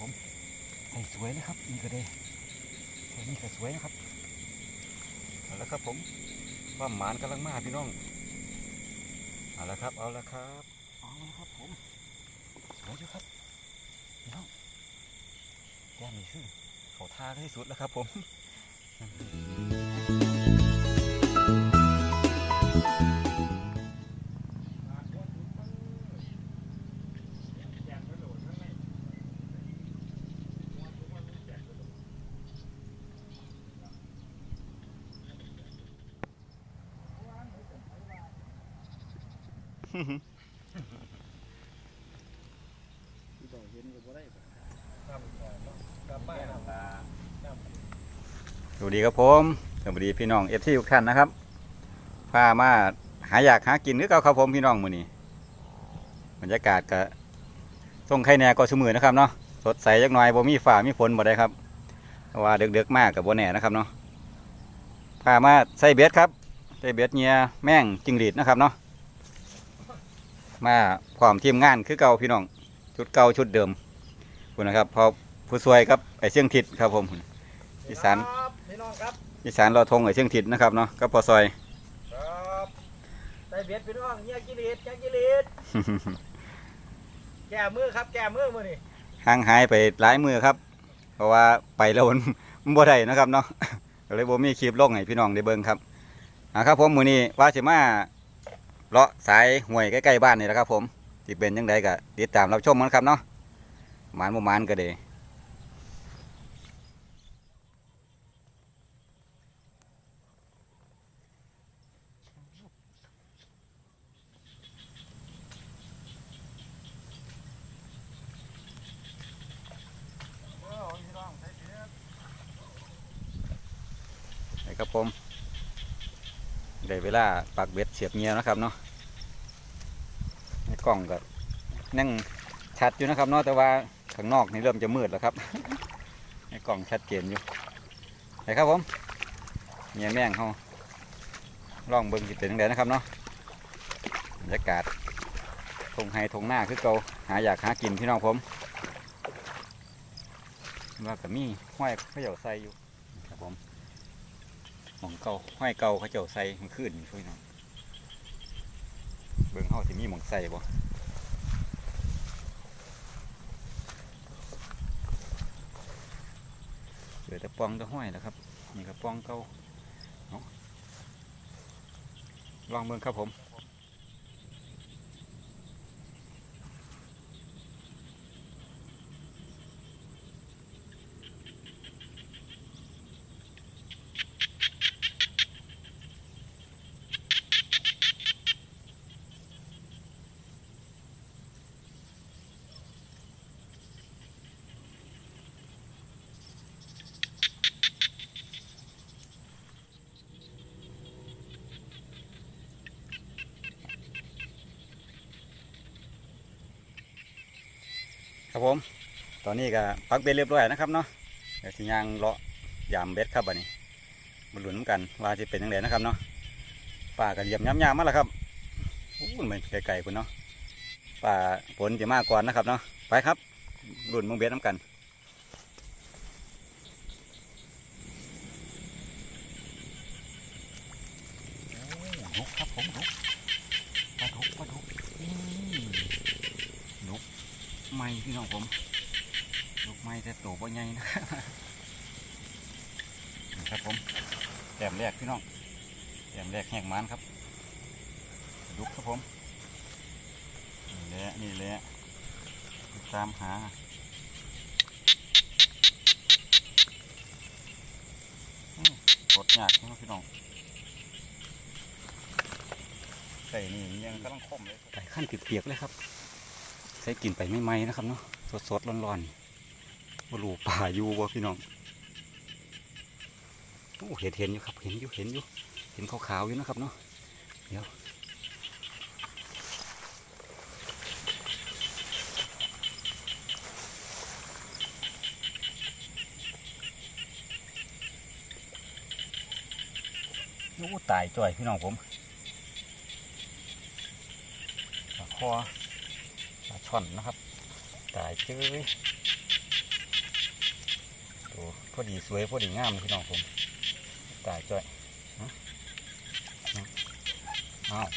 ผมใส่สวยเลยครับนี่ก็ได้ใส่นี่ก็สวยนะครับเอาละครับผมความหมานกำลังมาพี่น้องเอาละครับเอาละครับเอาละครับผมสวยอยู่ครับพี่น้องแก้มนี่คือเขาท่าที่สุดแล้วครับผม สวัสดีครับผมสวัสดีพี่น้องเอฟซีทุกท่านนะครับพามาหาอยากหากินนึกเอาครับผมพี่น้องมือนี้บรรยากาศก็ส่งไข่แน่ก็สมือนะครับเนาะสดใสจักหน่อยบ่มีฝ่ามีฝนบ่ได้ครับว่าเดือกๆมากกับบ่แน่นะครับเนาะพามาใส่เบ็ดครับใส่เบ็ดเงียแม่งจิงหรีดนะครับเนาะ มาพร้อมทีมงานคือเก่าพี่น้อง ชุดเก่าชุดเดิมคุณนะครับพอผู้ช่วยครับไอเชียงทิศครับผมอีสานครับพี่น้องครับอีสานเราทงไอเชียงทิศนะครับเนาะก็พอซอยครับใส่เบ็ดพี่น้องเฮียกิเลสแกกิเลสแก้มือครับแก้มือมือนี่ห่างหายไปหลายมือครับ เพราะว่าไปแล้วมันมันบ่ได้นะครับเนาะก็เลยบ่มีคลิปลงให้พี่น้องได้เบิ่งครับอ่าครับผมมื้อนี้ว่าสิมา เลาะสายห้วยใกล้ๆบ้านนี่แหละครับ ผมสิเป็นจังไดก็ติดตามรับชมมันครับเนาะหมานบ่หมานก็เด้พี่น้องใส่เบ็ดนี่ครับผม ได้เวลาปักเบ็ดเสียบเงียนะครับเนาะกล้องก็นั่งชัดอยู่นะครับเนาะแต่ว่าข้างนอกนี่เริ่มจะมืดแล้วครับในกล่องชัดเจนอยู่ไปครับผมเงียแม่งเขาลองเบิ้งสิเป็นยังไงนะครับเนาะบรรยากาศทงไฮทงหน้าคือเกาหาอยากหากินพี่น้องผมว่ากับมีห้อยเขาเหยาใส่อยู่ หมองเก่าห้อยเก่าเขาเจ้าใส่มันขึ้นช่วยหน่อยเบิ่งเฮาสิมีหมองใส่บ่เหลือแต่ปองแตัวห้อยแล้วครับนี่ก็ปองเก่าลองเบิ่งครับผม ครับผม ตอนนี้ก็พักเบ็ดเรียบร้อยนะครับเนาะเดี๋ยวสิย่างเลาะยามเบ็ดครับบัดนี้มาหลุนนกันว่าจะเป็นยังไงนะครับเนาะป่ากันเหยียบย้ำๆมาแล้วครับอู้มันเหมือนไกลๆคุณเนาะป่าฝนจะมากก่อนนะครับเนาะไปครับหลุนมึงเบ็ดน้ำกันกครับผมนกปลาดุกปลาดุกนี่นก ไม่พี่น้องผมนกไม่แต่โตบ่ใหญ่นะครับนี่ครับผมแต้มแรกพี่น้องแต้มแรกแหกมันครับลาดุกครับผมนี่แหละนี่แหละตามหาอืมกดยากนะพี่น้องใส่นี่ยังกำลังคมเลยใส่ขั้นเปียกๆเลยครับ ใส่กลิ่นไปไม่ไหมนะครับเนาะสดๆร้อนๆบรูป่าอยู่บ่พี่น้องโอ้เห็นเห็นอยู่ครับเห็นอยู่เห็นอยู่เห็นขาวๆอยู่นะครับเนาะเดี๋ยวโอ้ตายจ่อยพี่น้องผมคอ ช่อนนะครับ ตายเจ้ยตัวพอดีสวยพอดีงามพี่น้องผมตายจ้อยนะอ้าว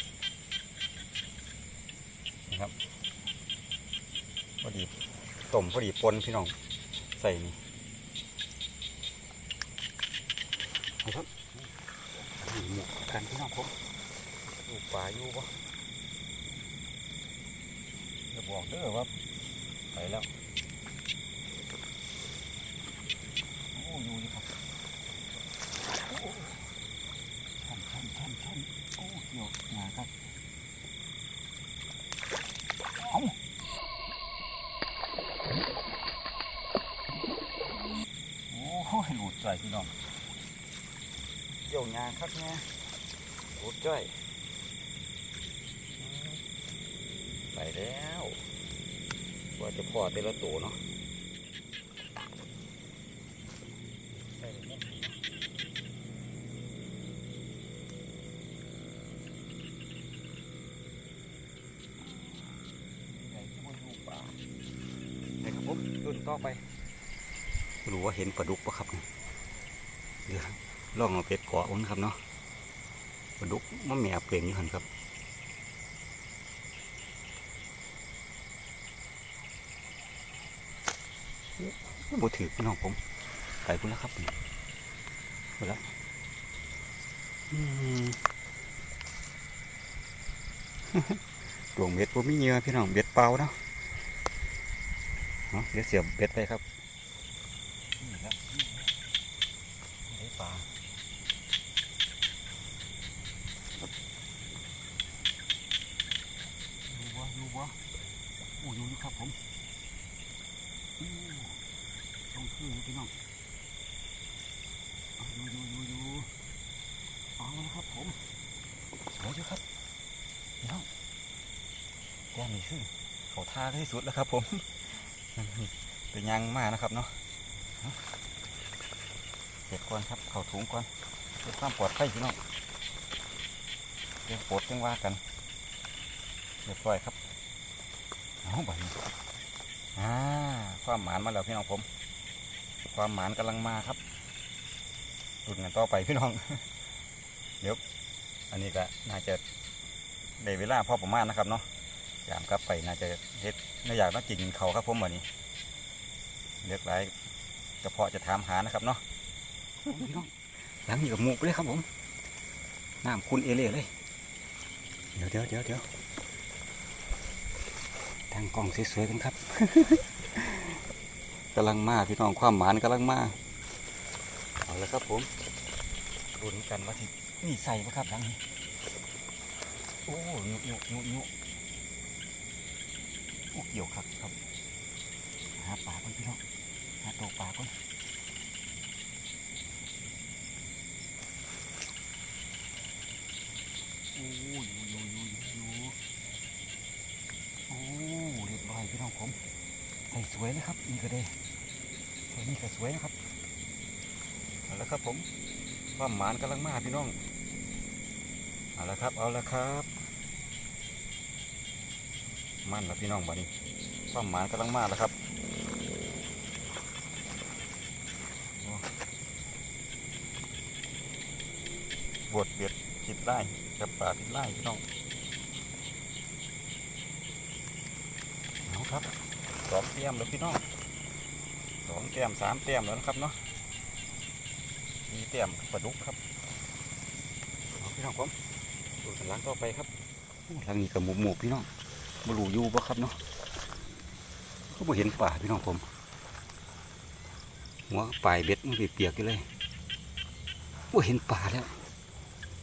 นี่ครับพอดีต้มพอดีปนพี่น้องใส่นี่นะครับหมวกกันพี่น้องผมยู่ป่าอยู่ปะ บอกเด้อว่าไปแล้วโอ้อยู่นี่ครับโอ้ช่ำช่ำช่ำช่ำโอ้เกี่ยวงาครับเอาโอ้โหหลุดใจพี่น้องเกี่ยวงาครับแม่ยหลุดใจไปแล้ว ว่าจะพอแต่ละตัวเนาะเม็ดนี้เนาะใส่ที่บนรูป่านี่ครับผมรุ่นต่อไปรู้ว่าเห็นปลาดุกปะครับเดี๋ยวล่องเอาเป็ดเกาะอ้นครับเนาะปลาดุกมันแมวเปลี่ยนอยู่หันครับ บ่ถือพี่น้องผมไปพุ่นแล้วครับพุ่นแล้วดวงเบ็ดผมมีเงือพี่น้องเบ็ดเปล่าเนาะเอเดี๋ยวเสียบเบ็ดไปครับนี่ครับได้ปลาอยู่บ่อยู่บ่โอ้อยู่อยู่ครับผมอู้ ต้องคืออยู่พี่น้องเอาอยู่อยู่อยู่อยู่เอาละครับผมสวย อยู่ครับพี่น้องแก้มนี่คือเขาท่าที่สุดแล้วครับ ผมเป็นยังมากนะครับเนาะเก็บก่อนครับ เข่าถุงก่อนเพื่อความปลอดภัยพี่น้องเดี๋ยวปวดจังว่ากันเรียบร้อยครับเอาบันี้อ่าความหมานมาแล้วพี่น้องผม ความหมานกำลังมาครับรุ่นกันต่อไปพี่น้อง เดี๋ยว อันนี้ก็น่าจะได้เวลาพอประมาณนะครับเนาะยามกลับไปน่าจะเฮ็ดไม่อยากต้องกินเขาครับผมวันนี้เลือกไรกระเพาะจะถามหานะครับเนาะพี่น้องหลังนี้กับหมูกเลยครับผมน้ำคุณเอเล่เลย เดี๋ยวเดี๋ยวเดี๋ยวเดี๋ยวทางกล่องสวยๆกันครับกำลังมาพี่น้องความหมานกำลังมาเอาละครับผมรุนกันว่าที่ นี่ใส่ปะครับทั้งนี้โอ้ยุยุยุยุโอ้เกี่ยวครับครับ หาปลาก่อนพี่น้องหาตัวปลาก่อนโอ้ยุยุยุยุยุโอ้เรียบร้อยพี่น้องผมใส่สวยเลยครับนี่ก็ได้นี้ก็สวยนะครับเอาละครับผมความหมานกำลังมาพี่น้อง เอาละครับ เอาละครับ มันแล้วพี่น้องบัดนี้ความหมานกำลังมาแล้วครับโอ้บดเบียดจิตไล่กับป่าจิตไล่พี่น้องเอาครับสองเตรียมแล้วพี่น้องสองแต้มสามแต้มแล้วนะครับเนาะมีแต้มปลาดุกครับพี่น้องผม กันหลังต่อไปครับหลังนี้กับหมูหมูพี่น้องบรูยู่ปะครับเนาะก็บ่เห็นป่าพี่น้องผมหัวปลายเบ็ดมันเปียกๆอยู่เลยบ่เห็นป่าแล้ว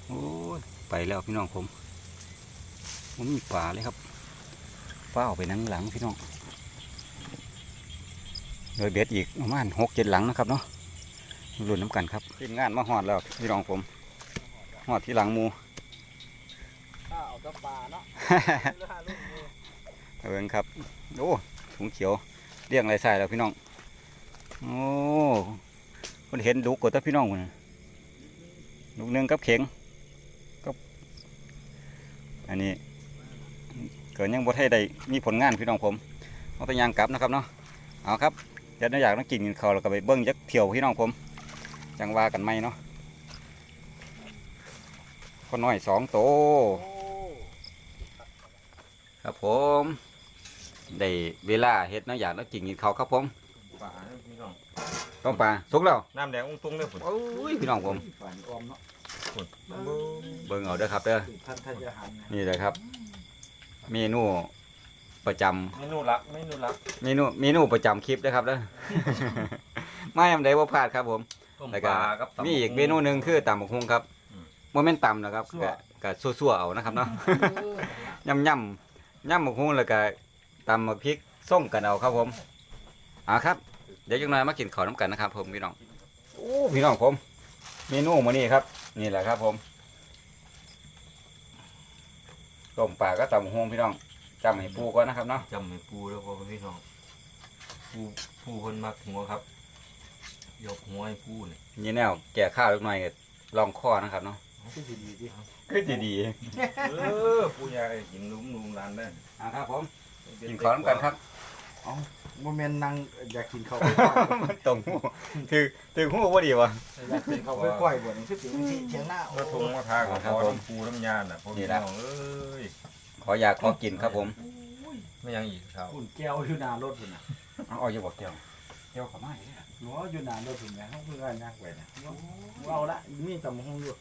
โอ้ยไปแล้วพี่น้องผมมันมีป่าเลยครับฟ้าไปนั่งหลังพี่น้องโดยเบ็ดอีกประมาณหกเจ็ดหลังนะครับเนาะรุ่นน้ำกันครับทีมงานมาหอดแล้วพี่รองผมหอดที่หลังมู เอาแตะปลาเนาะเรือหาลูกมืองครับ โอ้ถุงเขียวเรียงไรใส่แล้วพี่น้อง โอ้คนเห็นดุกดแต่พี่น้องคนน่ะลูกหนึงกับเข็งกับอันนี้เกิดยังบ่ให้ได้มีผลงานพี่น้องผมเอาแตัวยางกลับนะครับเนาะเอาครับเดี๋ยวน้าอยากต้องกินกินข้าวแล้วก็ไปเบิ้งจักเที่ยวพี่น้องผมจังว่ากันไหมเนาะคนน้อยสองโต ครับผมได้เวลาเฮ็ดน้าอยากต้องกินกินข้าวครับผมป่าเนี่ยพี่น้องต้องปลาสุกแล้วน้ำแดงอุ้งตุ้งเลยผมโอ้ยพี่น้องผม ฝันออมเนาะเบิ้งเอาเด้อครับเด้อท่านทายาหันนะนี่เลยครับ เมนูประจำเมนูรักเมนูรักเมนูเมนูประจำคลิปนะครับเด้อ ไม่ยำใดว่าพลาดครับผม ต้มแล้วปก็ลากับตำมีอีกเมนูหนึ่งคือตำบักฮุงครับโมเมนต์ตำนะครับก็ก็ซั่วๆเอานะครับเนาะย่ำย่ำ ย่ำบักฮุงแล้วก็ตำบักพริกส้มกันเอาครับผมอ่าครับ เดี๋ยวจังหน่อยมากินข้าวน้ำกันนะครับผมพี่น้องโอ้พี่น้องผมเมนูมื้อนี้ครับ นี่แหละครับผมต้มปลาก็ตำบักฮุงพี่น้องจำให้ปูก่อนนะครับเนาะจำให้ปูแล้วพอพี่น้องปูปูคนมักหัวครับยกหัวให้ปูเนี่ยนี่แนวแก่ข้าวเล็กน้อยก็ลองข้อนะครับเนาะ คือดีดีดิคือดีดีเออปูอยากให้กินนุ่มนุ่มๆร้านได้อ่าครับผมกินข้าวน้ำกันครับโมเมนต์นั่งอยากกินข้าวตรงหูถือถือหูว่าดีวะอยากกินข้าวกล้วยๆบ่นี่คือสิที่เชียงหน้าโอ้ก็ทงมาทากับครับพอผมน้ำปูน้ำยาน่ะพอนี่พี่ละน้องเอ้ยขออยากขอกินครับผมไม่ยังอีกครับอุ่นแก้วอยู่หน้ารถพุ่นน่ะเอาเอาอย่าบอกเกี่ยวเกี่ยวขม่าอีกแล้วหนูอยู่หน้ารถพุ่นแม่เฮาเพิ่งว่านักไว้น่ะเอาละมีตำหงอยู่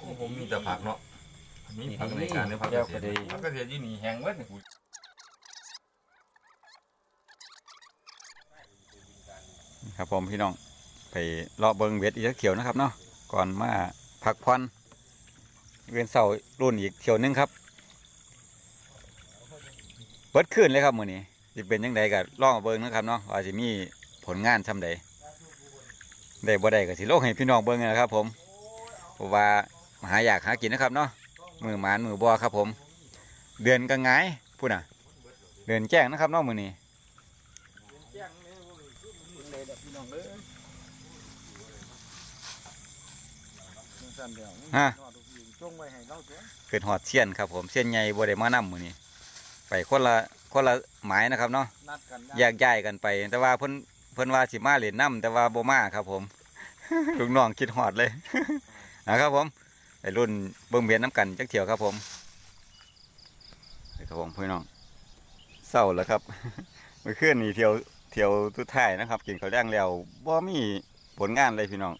โอ้ผมมีแต่ผักเนาะมีผักในการในผักเกษตรผักเกษตรยี่นี่แห้งเว้ยนี่กูครับผมพี่น้องไปเลาะเบิงเวทอีกสักเที่ยวนะครับเนาะก่อนมาพักผ่อนเวียนเสาร์รุ่นอีกเที่ยวหนึงครับเบิดขึ้นเลยครับมื้อนี้สิเป็นยังไงก็ลองเอาเบิงนะครับเนาะว่าสิมีผลงานซำใดได้บ่ได้ก็สิโลกให้พี่น้องเบิงนะครับผมเพราะว่าหาอยากหากินนะครับเนาะมือหมานมือบ่ครับผม เดือนก็ง่ายพูดน่ะ เดือนแจ้งนะครับเนาะมือนี้แจ้งนี่บ่มีคือมึงเลยเด้อพี่น้องเอ้ยจังซั่นเดี๋ยวนี่นอดลูกยิงจงไว้ให้เกิดหอดเสียนครับผมเสียนใหญ่บ่ได้มานำมือนี้ไปคนละคนละหมายนะครับเนาะแยกย้ายกันไป แต่ว่าเพิ่นเพิ่นว่าสิมาเล่นน้ำแต่ว่าบ่มาครับผมลูกน้องคิดฮอดเลยนะครับผม ไปรุ่นเบิ่งเบียนน้ำกันจักเทียวครับผมครับผมพี่น้องเศร้าแล้วครับเมื่อคืนนี่เที่ยวเที่ยวทุดท้ายนะครับ กินข้าวแดงแล้วบ่มีผลงานเลยพี่น้อง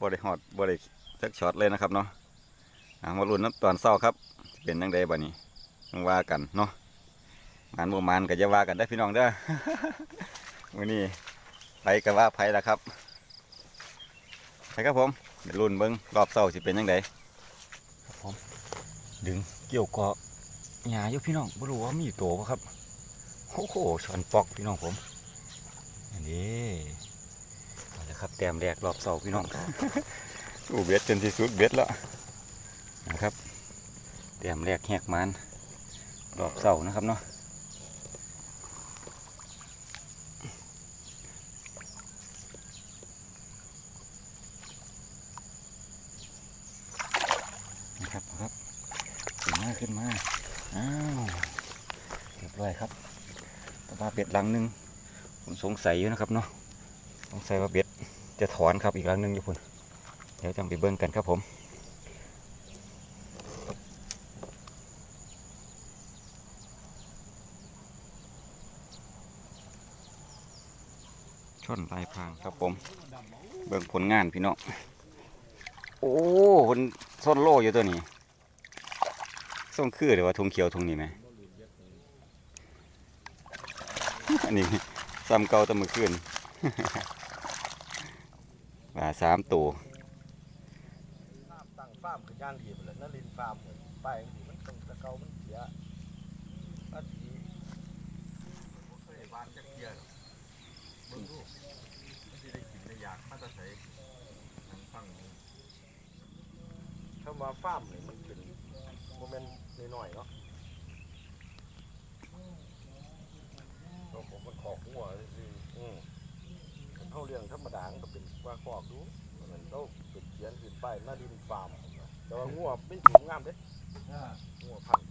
บ่ได้ฮอดบ่ได้จักช็อตเลยนะครับเนาะมาลุ้นน้ำตอนเศร้าครับ เป็นจังไดบัดนี้ต้องว่ากันเนาะมานบ่มานก็จะว่ากันได้พี่น้องเด้อมื้อนี้ไปก็ว่าไผล่ะครับไปครับผมเดี๋ยวลุ้นเบิ่งรอบเศร้าสิเป็นจังไดครับผม ดึงเกี่ยวเกาะหญ้าอยู่พี่น้องบ่รู้ว่ามีตัวบ่ครับโอ้โหช้อนปอกพี่น้องผมอันนี้เอาละครับแต้มแรกรอบเศร้าพี่น้องอู้เบ็ดจนที่สุดเบ็ดแล้วนะครับแต้มแรกแหกมันรอบเศร้านะครับเนาะ นะครับเอาครับขึ้นมาขึ้นมา อ้าวเร้อยครับแต่ว่าเบ็ดหลังหนึงผมสงสัยอยู่นะครับเนาะสงสัยว่าเบ็ดจะถอนครับอีกหลังหนึงอยู่พุ่นเดี๋ยวจังไปเบิ่งกันครับผมชนลายพรางครับผม เบิ่งผลงานพี่น้องโอ้คนส้นโล่อยู่ตัวนี้ส้มคือเดี๋ยวว่าทงเขียวทงนี้ไหม อันนี้ซ้ำเก่าแตะมือขึ้นว่าสามตัวน้ำตั้งฟาร์มคือย่างดีพุ่นแหละนลินทร์ฟาร์มพุ่นไปจังซี่มันต้องตะเกามันเสียภาษีบ้านจักเกียร์เบิ่งดูมันสิได้กินได้อยากมาแตะใส่ทางฟังนี่คำว่าฟาร์มนี่มันเป็นโมเมนต์น้อยๆเนาะ เราผมมันขอกหัวซื่อๆอืมคันเท่าเรื่องธรรมดามันก็เป็นว่าขอกดูมันเราเป็นเขียนขึ้นไปหน้าดินฟาร์มแต่ว่างัวเป็นสูงงามเด้งัวพันธุ์